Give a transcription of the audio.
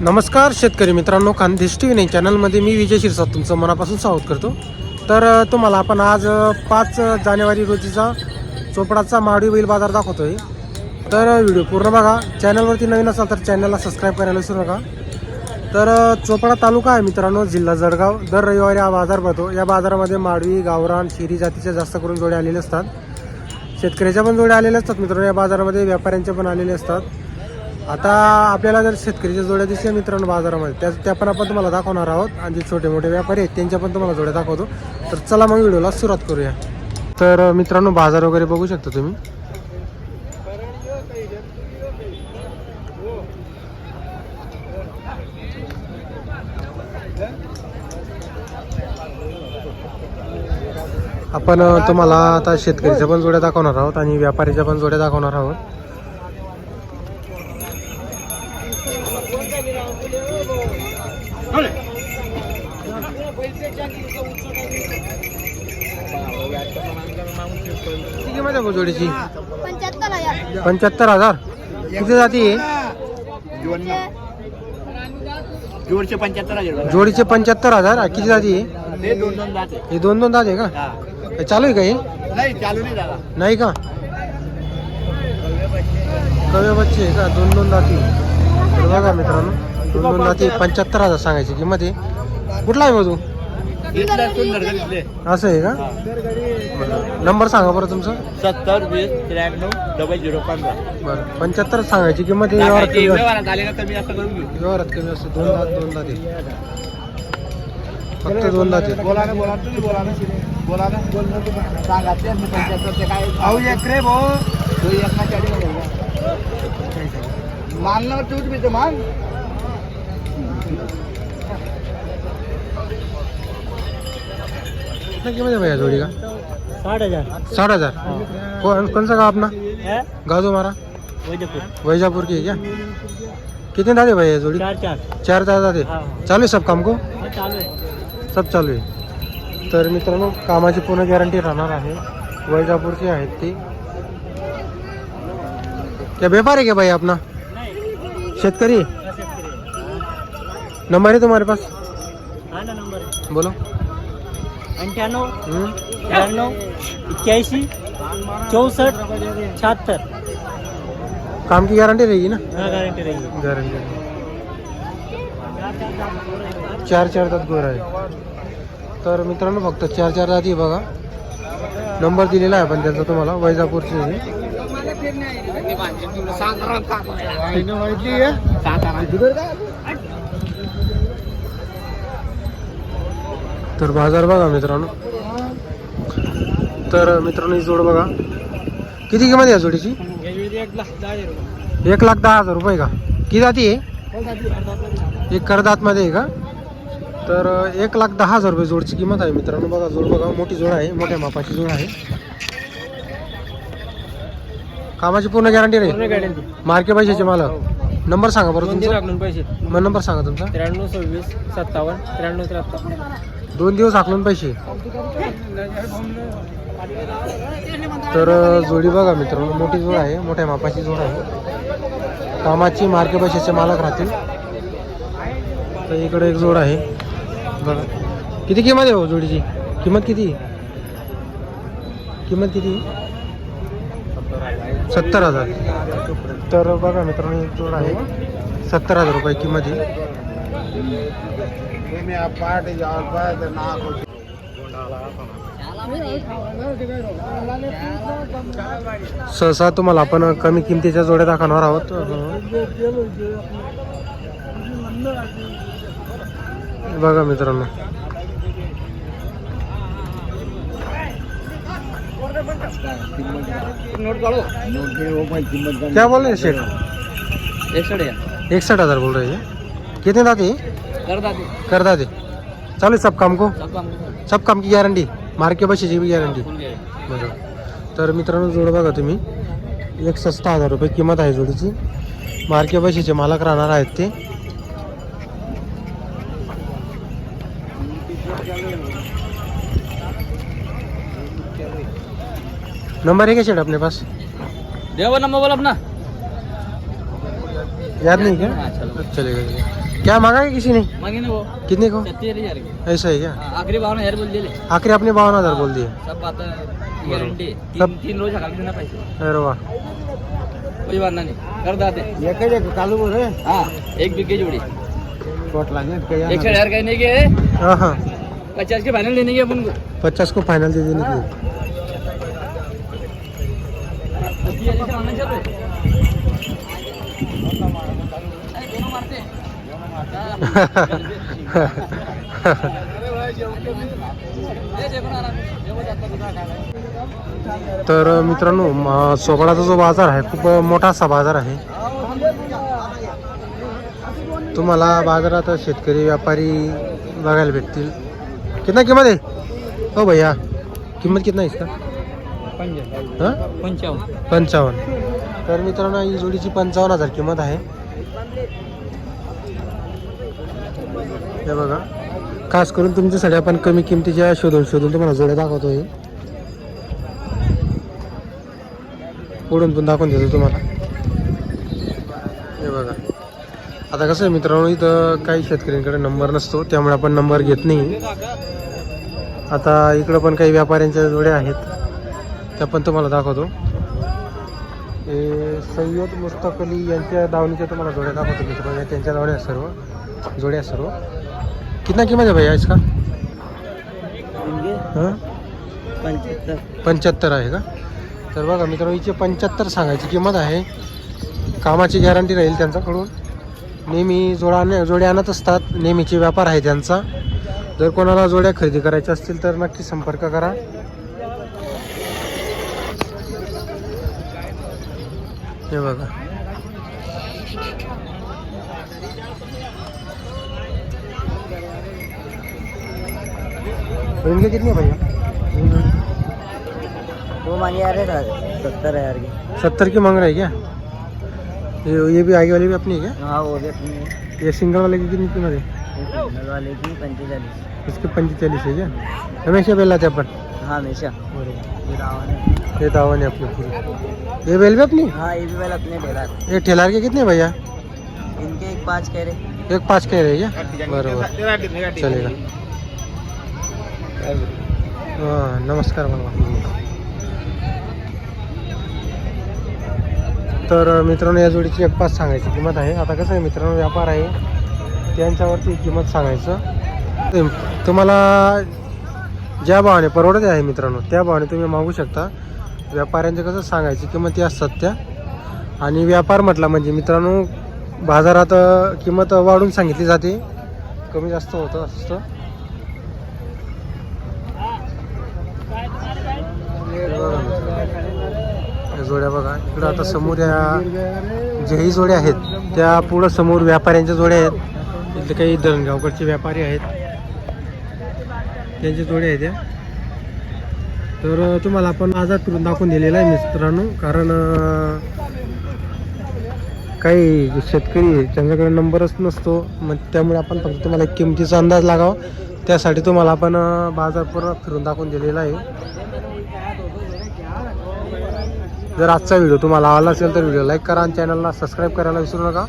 नमस्कार शेतकरी मित्रांनो खानदेश टी व्ही नाही चॅनलमध्ये मी विजय शिरसाट तुमचं मनापासून स्वागत करतो. तर तुम्हाला आपण आज पाच जानेवारी रोजीचा चोपडाचा मावडी बैल बाजार दाखवतोय. तर व्हिडिओ पूर्ण बघा. चॅनलवरती नवीन असाल तर चॅनलला सबस्क्राईब करायला विसरू नका. तर चोपडा तालुका आहे मित्रांनो जिल्हा जळगाव. दर रविवारी हा बाजार भरतो. या बाजारामध्ये माडवी गावरान शिरी जातीच्या जास्त करून जोड्या आलेले असतात. शेतकऱ्याच्या पण जोड्या आलेल्या असतात मित्रांनो. या बाजारामध्ये व्यापाऱ्यांच्या पण आलेले असतात. आता आपल्याला जर शेतकरीच्या जोड्या दिसल्या मित्रांनो बाजारामध्ये त्या त्या पण आपण तुम्हाला दाखवणार आहोत. आणि जे छोटे मोठे व्यापारी आहेत त्यांच्या पण तुम्हाला जोड्या दाखवतो. तर चला मग व्हिडिओला सुरुवात करूया. तर मित्रांनो बाजार वगैरे बघू शकता तुम्ही. आपण तुम्हाला आता शेतकरीच्या पण जोड्या दाखवणार आहोत आणि व्यापारीच्या पण जोड्या दाखवणार आहोत. किती किंमत आहे जोडीची पंच्याहत्तर हजार. पंच्याहत्तर हजार? किती जाती आहे जोडशे पंच्याहत्तर हजार जोडीचे पंच्याहत्तर हजार. किती जाती आहे ते दोन दोन जाते. हे दोन दोन दात आहे का चालू आहे का हे? नाही चालू नाही का? कव्या बच्चे आहे का? दोन दोन दाती बघा मित्रांनो दोन दोन दाती पंच्याहत्तर हजार सांगायची किंमत आहे. कुठला आहे मग तू? असं आहे का? नंबर सांगा बरं तुमचं. सत्तर वीस त्र्याण्णव डबल झिरो पंधरा. बरं. पंच्याहत्तर सांगायची किंमत आहे व्यवहारात कमी असते. व्यवहारात आले ना तर मी असं करून घेऊ. व्यवहारात कमी असते दोन दात दोन आहे. फक्त दोन आहे. बोला ना बोला तुम्ही बोला ना. बोला ना. बोल सांगा ते पंच्याहत्तर काय अहो एक रे भाऊ. तो एक ना चाळीस माल ना तूच मी माल. कितना आहे भैया जोडी का? साठ हजार। साठ हजार? कौन कौन सा गाँव अपना? है? गाँव तुम्हारा वैजपूर। वैजापुर की है क्या? कितने दादे भैया जोड़ी? चार चार। चार चार दादे. चालू आहे सब काम को? चालू आहे सब चालू आहे तर मित्रांनो कामाची पूर्ण गॅरंटी राहणार आहे. वैजापूरची आहेत ती. क्या व्यापार है क्या भाई अपना शेतकरी? नंबर है तुम्हारे पास? बोलो. हम्म? त्र्याण्णव एक्क्याऐंशी चौसष्ट शहात्तर. काम की गारंटी रहेगी ना? हा गॅरंटी गारंटी चार चार दात गोर आहे. तर मित्रांनो फक्त चार चार दात आहे बघा. नंबर दिलेला आहे पण त्यांचा तुम्हाला वैजापूरचे आहे. तर बाजार बघा मित्रांनो. तर मित्रांनो ही जोड बघा. किती किंमत आहे या जोडीची? एक लाख दहा हजार रुपये का? किती जाती आहे? एक करदातमध्ये आहे का? तर एक लाख दहा हजार रुपये जोडची किंमत आहे मित्रांनो. बघा जोड बघा. मोठी जोड आहे. मोठ्या मापाची जोड आहे. कामाची पूर्ण गॅरंटी राहील मार्के पैशाचे मला नंबर सांगा बरं तुमचा. पैसे. मग नंबर सांगा तुमचा. त्र्याण्णव सव्वीस सत्तावन्न त्र्याण्णव त्र्याहत्तर. दोन दिवस हाकलून पैसे. तर अं, जोडी बघा मित्रांनो मोठी जोड आहे मोठ्या मापाची जोड आहे. कामाची मार्के पैशाचे मालक राहतील. तर इकडे एक जोड आहे. बघा. किती किंमत आहे हो जोडीची? किंमत किती? किंमत किती? सत्तर हजार. तर बघा मित्रांनो एक जोड आहे. सत्तर हजार रुपये किंमत सहसा तुम्हाला आपण कमी किमतीच्या जोड्या दाखवणार आहोत. बघा मित्रांनो. क्या बोल रहे हैं या इकसठ हजार बोल रहे हैं कितने दाते कर दाते चालू सब काम को? सब काम की। गॅरंटी मार्के बशीची बी गॅरंटी. बरोबर तर मित्रांनो जोड बघा तुम्ही. एकसष्ट हजार रुपये किंमत आहे जोडीची. मार्के बशीचे मालक राहणार आहेत ते. नंबर है क्या शेठ अपने पास? देवा नंबर बोल अपना। याद नहीं क्या? हाँ, चलो। चलेगा चलेगा। क्या मांगा है किसी ने? मांगे ना वो। कितने को? की। ऐसा है क्या? आखिरी बावन हज़ार बोल दिले आखिरी आपने बावन हज़ार बोल दिए। सब बात गॅरंटी सब- तीन रोज हकाल देना पैसे। अरे वाह। कोई बांधा नहीं। कर दाते एक चालू बोल रहे हाँ। एक बिके जोड़ी। कोट लागे एक हज़ार कहने के हाँ हाँ। पचास के फाइनल देने के अपन को। पचास को फाइनल दे देने के तर मित्रांनो म- सोगडाचा जो बाजार आहे खूप मोठा असा बाजार आहे. तुम्हाला बाजारात शेतकरी व्यापारी बघायला भेटतील. कितना किंमत आहे? हो भैया किंमत कितना आहे इसका? हां? पंचावन्न. पंचावन्न. तर मित्रांनो ही जोडीची पंचावन्न हजार किंमत आहे. हे बघा. खास करून तुमच्यासाठी आपण कमी किमतीच्या शोधून शोधून तुम्हाला जोड्या दाखवतोय. पुढून पण दाखवून देतो तुम्हाला. हे बघा. आता कसं आहे मित्रांनो इथं काही शेतकऱ्यांकडे नंबर नसतो त्यामुळे आपण नंबर घेत नाही. आता इकडं पण काही व्यापाऱ्यांच्या जोड्या आहेत. त्या पण तुम्हाला दाखवतो. हे सय्यद मुस्तक अली यांच्या दावणीच्या तुम्हाला जोड्या दाखवतो मित्रांनो या त्यांच्या दावण्या सर्व जोड्या सर्व. कितना किंमत आहे भैया इसका? हां? पंच्याहत्तर आहे का? तर बघा मित्रांनो हिचे पंच्याहत्तर सांगायची किंमत आहे. कामाची गॅरंटी राहील त्यांच्याकडून. नेहमी जोडा आण- जोड्या आणत असतात. नेहमीचे व्यापार आहे त्यांचा. जर कोणाला जोड्या खरेदी करायच्या असतील तर नक्की संपर्क करा. हे बघा इनके कितनी भैया वो मांगे आ रहे सत्तर हज़ार की सत्तर की मांग रहा है क्या? ये ये भी आगे वाली भी अपनी है क्या? हाँ वो भी अपनी है। ये सिंगल वाले की कितनी कीमत है सिग्नल वाले की पंचेचालीस। इसके पंचेचालीस है क्या? हमेशा बेल अपन हाँ हमेशा। ये है दावन है अपनी पूरी ये बेल भी अपनी हाँ ये भी वाला अपने ये ठेलार के कितने भैया? इनके एक पाँच कह रहे एक पाच कह रहे क्या? बरोबर. चलेगा. हां नमस्कार बाबा. तर मित्रांनो या जोडीची एक पाच सांगायची किंमत आहे. आता कसं आहे मित्रांनो व्यापार आहे. त्यांच्यावरती किंमत सांगायचं. ते तुम्हाला ज्या भावाने परवडत आहे मित्रांनो त्या भावाने तुम्ही मागू शकता. व्यापाऱ्यांचं कसं सांगायची किंमती असतात त्या. आणि व्यापार म्हटला म्हणजे मित्रांनो बाजारात किंमत वाढून सांगितली जाते. कमी जास्त होतं असतं. जोड्या बघा. इकडं आता समोर या ज्याही जोड्या आहेत त्या पुढं समोर व्यापाऱ्यांच्या जोड्या आहेत. इथले काही धरणगावकडचे व्यापारी आहेत. त्यांच्या जोड्या आहेत त्या तर तुम्हाला आपण बाजार करून दाखवून दिलेला आहे मित्रांनो. कारण काही शेतकरी त्यांच्याकडे नंबरच नसतो. मग त्यामुळे आपण फक्त तुम्हाला एक किमतीचा अंदाज लागावा. त्यासाठी तुम्हाला आपण बाजारपूर बाजार पूर्ण फिरून दाखवून दिलेला आहे. जर आजचा व्हिडिओ तुम्हाला आवडला असेल तर व्हिडिओ लाईक करा आणि चॅनलला सबस्क्राईब करायला विसरू नका.